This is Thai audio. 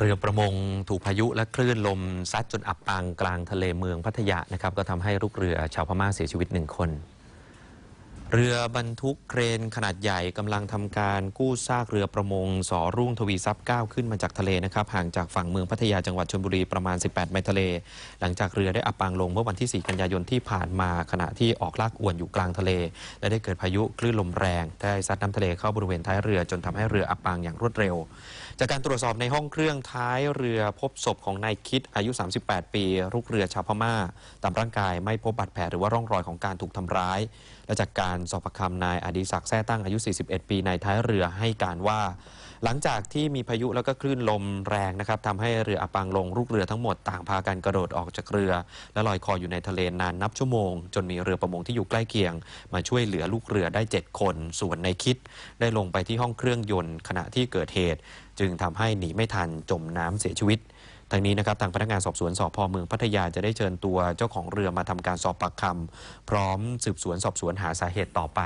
เรือประมงถูกพายุและคลื่นลมซัดจนอับปางกลางทะเลเมืองพัทยานะครับก็ทำให้ลูกเรือชาวพม่าเสียชีวิตหนึ่งคน เรือบรรทุกเครนขนาดใหญ่กำลังทำการกู้ซากเรือประมงสอรุ่งทวีทรัพย์9ขึ้นมาจากทะเลนะครับห่างจากฝั่งเมืองพัทยาจังหวัดชลบุรีประมาณ 18 ไมล์ทะเล หลังจากเรือได้อับปางลงเมื่อวันที่ 4 กันยายนที่ผ่านมาขณะที่ออกลากอวนอยู่กลางทะเล และได้เกิดพายุคลื่นลมแรงได้ซัดน้ำทะเลเข้าบริเวณท้ายเรือจนทำให้เรืออับปางอย่างรวดเร็ว จากการตรวจสอบในห้องเครื่องท้ายเรือพบศพของนายคิดอายุ 38 ปีลูกเรือชาวพม่า ตามร่างกายไม่พบบาดแผลหรือว่าร่องรอยของการถูกทำร้าย และจากการสอบปากคำนายอดิศักดิ์แท้ตั้งอายุ 41 ปีนายท้ายเรือให้การว่า หลังจากที่มีพายุแล้วก็คลื่นลมแรงนะครับทำให้เรืออับปางลงลูกเรือทั้งหมดต่างพากันกระโดดออกจากเรือ และลอยคออยู่ในทะเลนานนับชั่วโมง จนมีเรือประมงที่อยู่ใกล้เคียง มาช่วยเหลือลูกเรือได้ 7 คน ส่วนในคิด ได้ลงไปที่ห้องเครื่องยนต์ขณะที่เกิดเหตุ จึงทำให้หนีไม่ทันจมน้ำเสียชีวิต ทางนี้นะครับทางพนักงานสอบสวนสพเมืองพัทยาจะได้เชิญตัวเจ้าของเรือมาทำการสอบปากคำพร้อมสืบสวนสอบสวนหาสาเหตุต่อไป